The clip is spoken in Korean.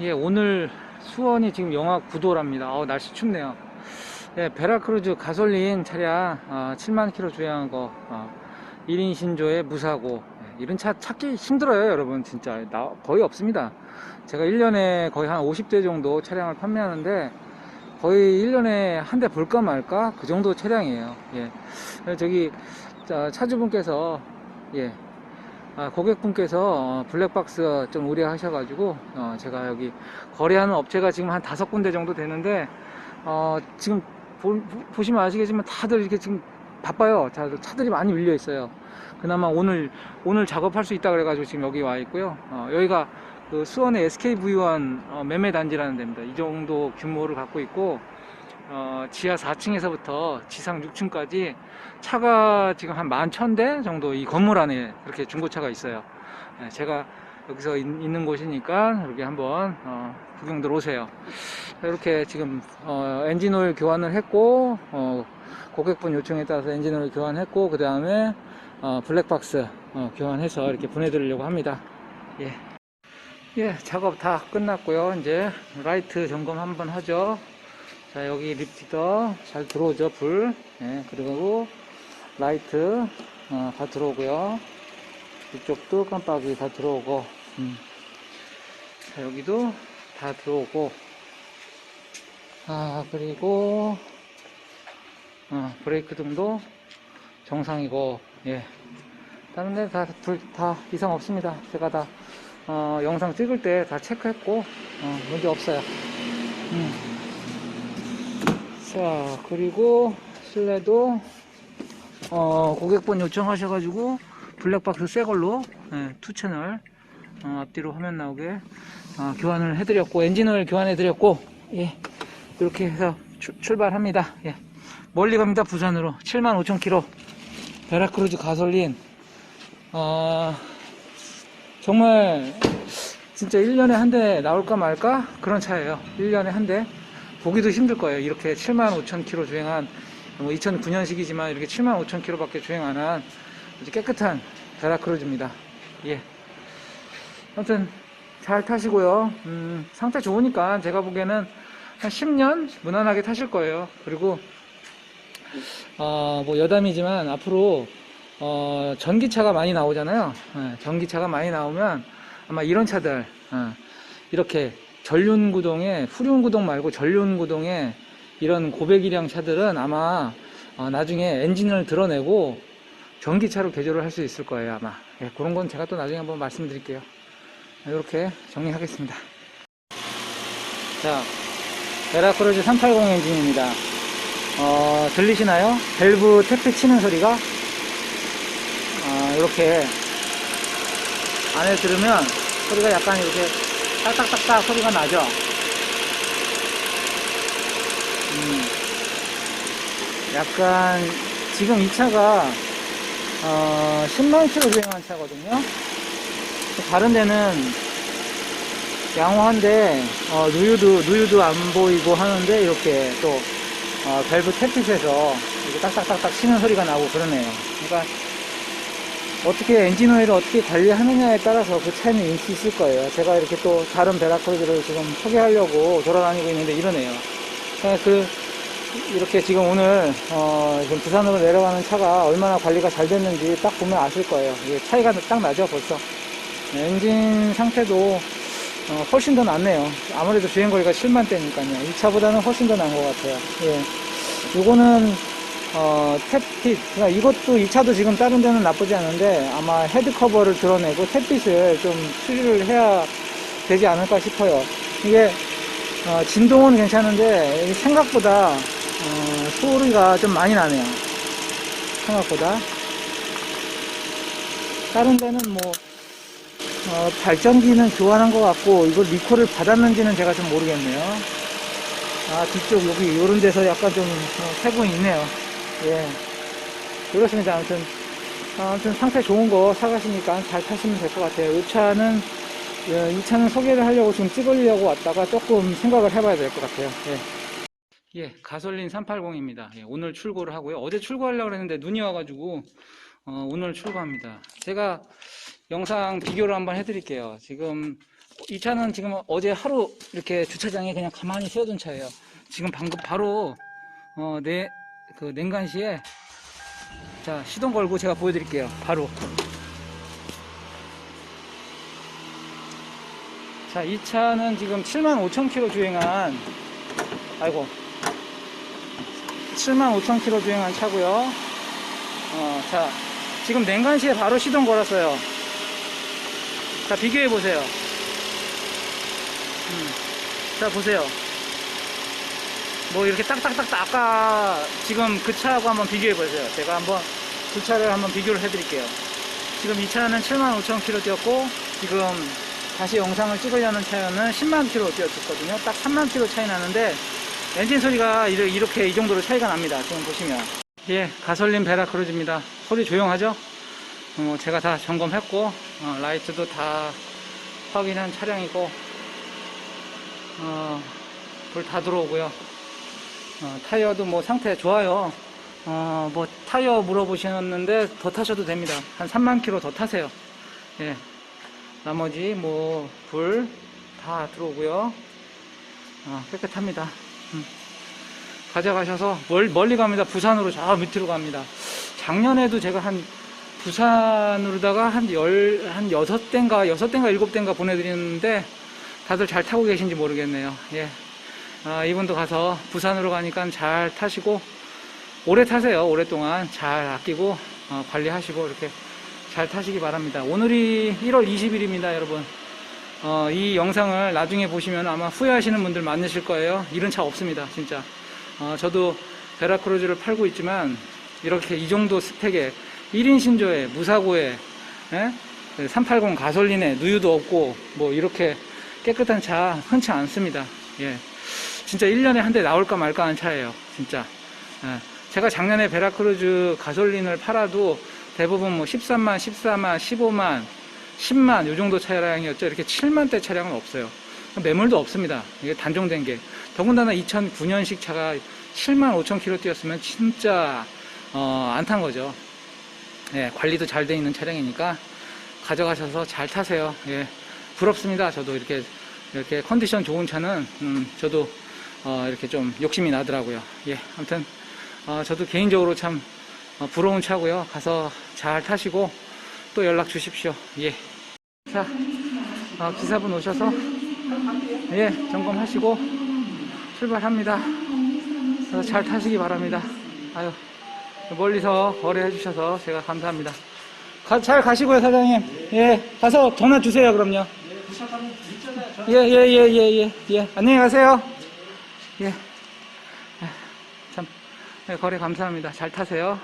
예, 오늘 수원이 지금 영하 9도랍니다. 어, 날씨 춥네요. 예, 베라크루즈 가솔린 차량 어, 7만 킬로 주행한 거 어, 1인 신조에 무사고 예, 이런 차 찾기 힘들어요, 여러분. 진짜 나, 거의 없습니다. 제가 1년에 거의 한 50대 정도 차량을 판매하는데 거의 1년에 한 대 볼까 말까 그 정도 차량이에요. 예. 저기 자, 차주분께서 예. 아, 고객분께서 어, 블랙박스 좀 우려하셔가지고 어, 제가 여기 거래하는 업체가 지금 한 다섯 군데 정도 되는데 어, 지금 보, 시면 아시겠지만 다들 이렇게 지금 바빠요. 다들 차들이 많이 밀려 있어요. 그나마 오늘 오늘 작업할 수 있다 그래가지고 지금 여기 와 있고요. 어, 여기가 그 수원의 SKV1 어, 매매 단지라는 데입니다. 이 정도 규모를 갖고 있고 어, 지하 4층에서부터 지상 6층까지 차가 지금 한 11,000대 정도 이 건물 안에 이렇게 중고차가 있어요. 예, 제가 여기서 있, 는 곳이니까 여기 한번 어, 구경들 오세요. 이렇게 지금 어, 엔진오일 교환을 했고 어, 고객분 요청에 따라서 엔진오일 교환했고 그 다음에 어, 블랙박스 어, 교환해서 이렇게 보내드리려고 합니다. 예. 예, 작업 다 끝났고요. 이제 라이트 점검 한번 하죠. 자, 여기 립티더 잘 들어오죠, 불. 예, 그리고 라이트 어, 다 들어오고요. 이쪽도 깜빡이 다 들어오고, 음. 자, 여기도 다 들어오고, 아, 그리고, 어, 브레이크 등도 정상이고, 예. 다른 데 다, 불, 다 이상 없습니다. 제가 다, 어, 영상 찍을 때 다 체크했고, 어, 문제 없어요. 음. 자, 그리고 실내도, 어, 고객분 요청하셔가지고, 블랙박스 새 걸로, 예, 투 채널, 어, 앞뒤로 화면 나오게, 어, 교환을 해드렸고, 엔진을 교환해드렸고, 예, 이렇게 해서 출, 출발합니다. 예. 멀리 갑니다, 부산으로. 75,000km. 베라크루즈 가솔린. 어, 정말, 진짜 1년에 한 대 나올까 말까? 그런 차예요. 1년에 한 대. 보기도 힘들 거예요. 이렇게 75,000km 주행한, 뭐 2009년식이지만 이렇게 75,000km 밖에 주행 안 한 아주 깨끗한 베라크루즈입니다. 예. 아무튼, 잘 타시고요. 음, 상태 좋으니까 제가 보기에는 한 10년 무난하게 타실 거예요. 그리고, 어, 뭐 여담이지만 앞으로, 어, 전기차가 많이 나오잖아요. 예, 전기차가 많이 나오면 아마 이런 차들, 어, 이렇게 전륜구동에, 후륜구동 말고 전륜구동에 이런 고배기량 차들은 아마 어, 나중에 엔진을 드러내고 전기차로 개조를 할 수 있을 거예요, 아마. 예, 그런 건 제가 또 나중에 한번 말씀드릴게요. 이렇게 정리하겠습니다. 자, 베라크루즈 380 엔진입니다. 어, 들리시나요? 밸브 태프 치는 소리가? 어, 이렇게 안에 들으면 소리가 약간 이렇게 딱딱딱딱 소리가 나죠? 음, 약간 지금 이 차가 어, 10만 킬로 주행한 차거든요. 다른 데는 양호한데 어, 누유도 누유도 안 보이고 하는데 이렇게 또 어, 밸브 태핏에서 이렇게 딱딱딱딱 치는 소리가 나고 그러네요. 그러니까 어떻게 엔진 오일을 어떻게 관리하느냐에 따라서 그 차이는 수 있을 거예요. 제가 이렇게 또 다른 베라크루즈를 지금 소개하려고 돌아다니고 있는데 이러네요. 그 이렇게 지금 오늘 어, 지금 부산으로 내려가는 차가 얼마나 관리가 잘 됐는지 딱 보면 아실 거예요. 이게 차이가 딱 나죠, 벌써. 엔진 상태도 어, 훨씬 더 낫네요. 아무래도 주행거리가 7만 대니까요. 이 차보다는 훨씬 더 나은 것 같아요. 예. 요거는 어, 탭핏. 그러니까 이것도 이 차도 지금 다른 데는 나쁘지 않은데 아마 헤드 커버를 드러내고 탭핏을 좀 수리를 해야 되지 않을까 싶어요. 이게 어, 진동은 괜찮은데 생각보다 어, 소리가 좀 많이 나네요. 생각보다. 다른 데는 뭐 어, 발전기는 교환한 것 같고 이걸 리콜을 받았는지는 제가 좀 모르겠네요. 아 뒤쪽 여기 이런 데서 약간 좀 어, 세분이 있네요. 예. 그렇습니다. 아무튼 아무튼 상태 좋은 거 사가시니까 잘 타시면 될 것 같아요. 이 차는 예, 이 차는 소개를 하려고 지금 찍으려고 왔다가 조금 생각을 해봐야 될 것 같아요. 예. 예, 가솔린 380입니다. 예, 오늘 출고를 하고요. 어제 출고하려고 했는데 눈이 와가지고 어, 오늘 출고합니다. 제가 영상 비교를 한번 해드릴게요. 지금 이 차는 지금 어제 하루 이렇게 주차장에 그냥 가만히 세워둔 차예요. 지금 방금 바로 어, 내, 그 냉간시에 자 시동 걸고 제가 보여드릴게요. 바로 자 이 차는 지금 7만 5천 킬로 주행한 아이고 7만 5천 킬로 주행한 차고요. 어, 자 지금 냉간시에 바로 시동 걸었어요. 자 비교해 보세요. 음, 자 보세요. 뭐 이렇게 딱딱딱 아까 지금 그 차하고 한번 비교해 보세요. 제가 한번 두 차를 한번 비교를 해 드릴게요. 지금 이 차는 7만 5천 킬로 뛰었고 지금 다시 영상을 찍으려는 차는 10만 킬로 뛰었거든요. 딱 3만 킬로 차이 나는데 엔진 소리가 이렇게 이 정도로 차이가 납니다. 지금 보시면 예 가솔린 베라 크루즈입니다. 소리 조용하죠? 어, 제가 다 점검했고 어, 라이트도 다 확인한 차량이고 어, 불 다 들어오고요. 어, 타이어도 뭐 상태 좋아요. 어, 뭐 타이어 물어보셨는데 더 타셔도 됩니다. 한 3만 킬로 더 타세요. 예. 나머지 뭐 불 다 들어오고요. 어, 깨끗합니다. 음. 가져가셔서 멀, 멀리 갑니다. 부산으로 저 밑으로 갑니다. 작년에도 제가 한 부산으로다가 한 열, 한 여섯 대인가, 여섯 대인가 일곱 대인가 보내드렸는데 다들 잘 타고 계신지 모르겠네요. 예. 아, 이분도 가서 부산으로 가니까 잘 타시고 오래 타세요. 오랫동안 잘 아끼고 어, 관리하시고 이렇게 잘 타시기 바랍니다. 오늘이 1월 20일입니다, 여러분. 어, 이 영상을 나중에 보시면 아마 후회하시는 분들 많으실 거예요. 이런 차 없습니다, 진짜. 어, 저도 베라크루즈를 팔고 있지만 이렇게 이 정도 스펙에 1인 신조에 무사고에 예? 380 가솔린에 누유도 없고 뭐 이렇게 깨끗한 차 흔치 않습니다. 예. 진짜 1년에 한 대 나올까 말까 하는 차예요. 진짜. 예. 제가 작년에 베라크루즈 가솔린을 팔아도 대부분 뭐 13만, 14만, 15만, 10만 요 정도 차량이었죠. 이렇게 7만대 차량은 없어요. 매물도 없습니다. 이게 단종된 게. 더군다나 2009년식 차가 7만 5천 킬로 뛰었으면 진짜 어, 안 탄 거죠. 예, 관리도 잘 돼 있는 차량이니까 가져가셔서 잘 타세요. 예, 부럽습니다. 저도 이렇게 이렇게 컨디션 좋은 차는 음, 저도 어, 이렇게 좀 욕심이 나더라고요. 예, 아무튼 어, 저도 개인적으로 참 어, 부러운 차고요. 가서 잘 타시고 또 연락 주십시오. 예. 자, 어, 기사분 오셔서 예 점검하시고 출발합니다. 어, 잘 타시기 바랍니다. 아유 멀리서 거래해 주셔서 제가 감사합니다. 가- 잘 가시고요 사장님. 예 가서 전화 주세요 그럼요. 예예예예예 예, 안녕히 가세요. 예. 아, 참 네, 거래 감사합니다. 잘 타세요.